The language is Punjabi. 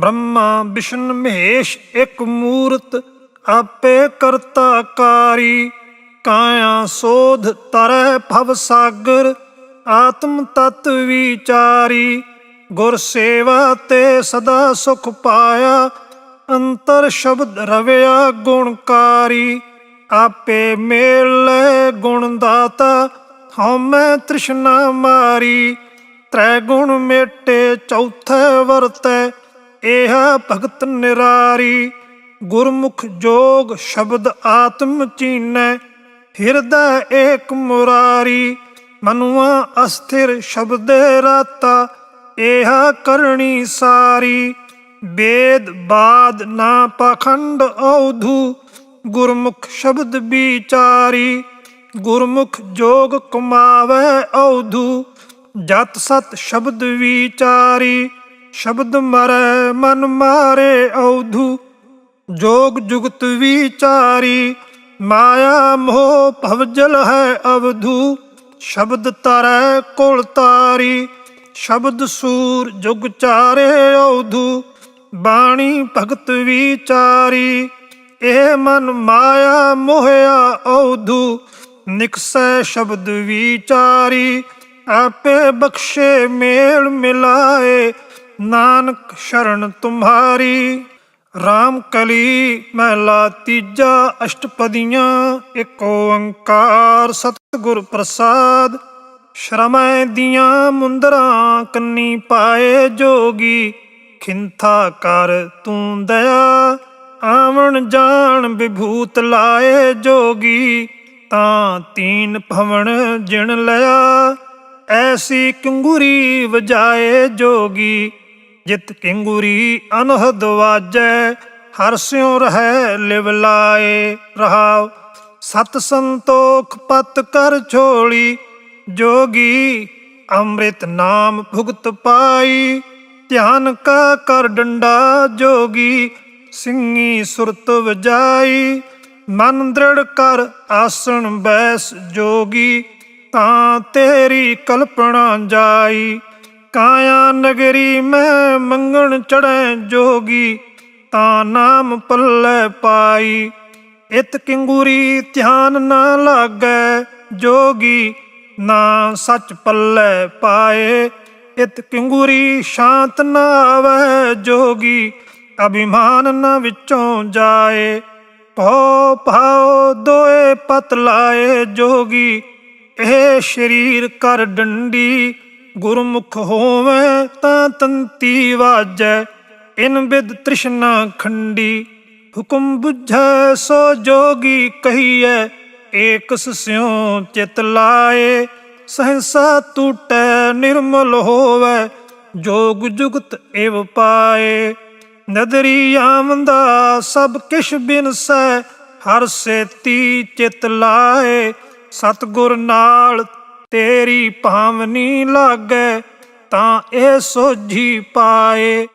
ਬ੍ਰਹਮਾ ਵਿਸ਼ਨ ਮਹੇਸ਼ ਇੱਕ ਮੂਰਤ, ਆਪੇ ਕਰਤਾ ਕਾਰੀ। ਕਾਇਆ ਸੋਧ ਤਰੈ ਭਵ ਸਾਗਰ, ਆਤਮ ਤਤ ਵਿਚਾਰੀ। ਗੁਰ ਸੇਵਾ ਤੇ ਸਦਾ ਸੁਖ ਪਾਇਆ, ਅੰਤਰ ਸ਼ਬਦ ਰਵਿਆ ਗੁਣਕਾਰੀ। ਆਪੇ ਮੇਲ ਗੁਣ ਦਾਤਾ, ਹਉਮੈ ਤ੍ਰਿਸ਼ਨਾ ਮਾਰੀ। ਤ੍ਰੈ ਗੁਣ ਮੇਟੇ ਚੌਥੇ ਵਰਤੈ ਇਹ ਭਗਤ ਨਿਰਾਰੀ, ਗੁਰਮੁਖ ਜੋਗ ਸ਼ਬਦ ਆਤਮ ਚੀਨੈ, ਹਿਰਦੈ ਏਕ ਮੁਰਾਰੀ, ਮਨੁਆ ਅਸਥਿਰ ਸ਼ਬਦ ਰਾਤਾ ਇਹ ਕਰਨੀ ਸਾਰੀ ਵੇਦ ਬਾਦ ਨਾ ਪਖੰਡ ਔਧੂ, ਗੁਰਮੁਖ ਸ਼ਬਦ ਵਿਚਾਰੀ, ਗੁਰਮੁਖ ਜੋਗ ਕਮਾਵੇ ਔਧੂ, ਜਤ ਸਤ ਸ਼ਬਦ ਵਿਚਾਰੀ ਸ਼ਬਦ ਮਰੈ, ਮਨ ਮਾਰੇ ਔਧੂ। ਜੋਗ ਜੁਗਤ ਵਿਚਾਰੀ, ਮਾਇਆ ਮੋਹ ਭਵਜਲ ਹੈ ਅਵਧੂ। ਸ਼ਬਦ ਤਰੈ ਕੁਲ ਤਾਰੀ, ਸ਼ਬਦ ਸੂਰ ਜੁਗ ਚਾਰੇ ਔਧੂ। ਬਾਣੀ ਭਗਤ ਵਿਚਾਰੀ, ਇਹ ਮਨ ਮਾਇਆ ਮੋਹਿਆ ਔਧੂ। ਨਿਕਸੈ ਸ਼ਬਦ ਵਿਚਾਰੀ, ਆਪੇ ਬਖਸ਼ੇ ਮੇਲ ਮਿਲਾਏ। ਨਾਨਕ ਸ਼ਰਨ ਤੁਮਾਰੀ, ਰਾਮ ਕਲੀ ਮਹਿਲਾ ਤੀਜਾ ਅਸ਼ਟਪਦੀਆਂ ਏਕ ਓੰਕਾਰ ਸਤਿਗੁਰ ਪ੍ਰਸਾਦ। ਸ਼ਰਮੈ ਦੀਆਂ ਮੁੰਦਰਾਂ ਕੰਨੀ ਪਾਏ ਜੋਗੀ, ਖਿੰਥਾ ਕਰ ਤੂੰ ਦਇਆ। ਆਵਣ ਜਾਣ ਵਿਭੂਤ ਲਾਏ ਜੋਗੀ, ਤਾਂ ਤੀਨ ਭਵਨ ਜਿਣ ਲਿਆ। ਐਸੀ ਕਿੰਗੂਰੀ ਵਜਾਏ ਜੋਗੀ ਜਿਤ ਕਿੰਗੂਰੀ ਅਨਹ ਵਾਜੈ, ਹਰ ਸਿਉ ਰਹਿ ਲਿਵ ਲਾਏ ਰਹਾਉ। ਸਤ ਸੰਤੋਖ ਪਤ ਕਰ ਛੋਲੀ, ਜੋਗੀ ਅੰਮ੍ਰਿਤ ਨਾਮ ਭੁਗਤ ਪਾਈ। ਧਿਆਨ ਕਾ ਕਰ ਡੰਡਾ ਜੋਗੀ ਸਿੰਘੀ ਸੁਰਤ ਵਜਾਈ। ਮਨ ਦ੍ਰਿੜ ਕਰ ਆਸਣ ਬੈਸ ਜੋਗੀ, ਤਾਂ ਤੇਰੀ ਕਲਪਨਾ ਜਾਈ। ਕਾਇਆ ਨਗਰੀ ਮੈਂ ਮੰਗਣ ਚੜੈ ਜੋਗੀ, ਤਾਂ ਨਾਮ ਪੱਲੇ ਪਾਈ। ਇਤ ਕਿੰਗੂਰੀ ਧਿਆਨ ਨਾ ਲਾਗੈ ਜੋਗੀ, ਨਾ ਸੱਚ ਪੱਲੇ ਪਾਏ। ਇਤ ਕਿੰਗੂਰੀ ਸ਼ਾਂਤ ਨਾ ਆਵੈ ਜੋਗੀ, ਅਭਿਮਾਨ ਨਾ ਵਿੱਚੋਂ ਜਾਏ। ਭਉ ਭਾਉ ਦੋਏ ਪਤ ਲਾਏ ਜੋਗੀ, ਇਹ ਸ਼ਰੀਰ ਕਰ ਡੰਡੀ ਗੁਰਮੁਖ ਹੋਵੇ ਤਾਂ ਤੰਤੀ ਵਾਜੈ, ਇਨ ਬਿਦ ਤ੍ਰਿਸ਼ਨਾ ਖੰਡੀ। ਹੁਕਮ ਬੁਝੈ, ਸੋ ਜੋਗੀ ਕਹੀਐ, ਏਕਸ ਸਿਉ ਚਿਤ ਲਾਏ। ਸਹਸਾ ਟੂਟੈ ਨਿਰਮਲ ਹੋਵੇ, ਜੋਗ ਜੁਗਤ ਏਵ ਪਾਏ। ਨਦਰੀ ਆਮਦਾ ਸਭ ਕਿਛ ਬਿਨਸੈ, ਹਰ ਸੇਤੀ ਚਿਤ ਲਾਏ। ਸਤਗੁਰ ਨਾਲ ਤੇਰੀ ਭਾਵਨੀ ਲਾਗੈ ਤਾਂ ਇਹ ਸੋਝੀ ਪਾਏ।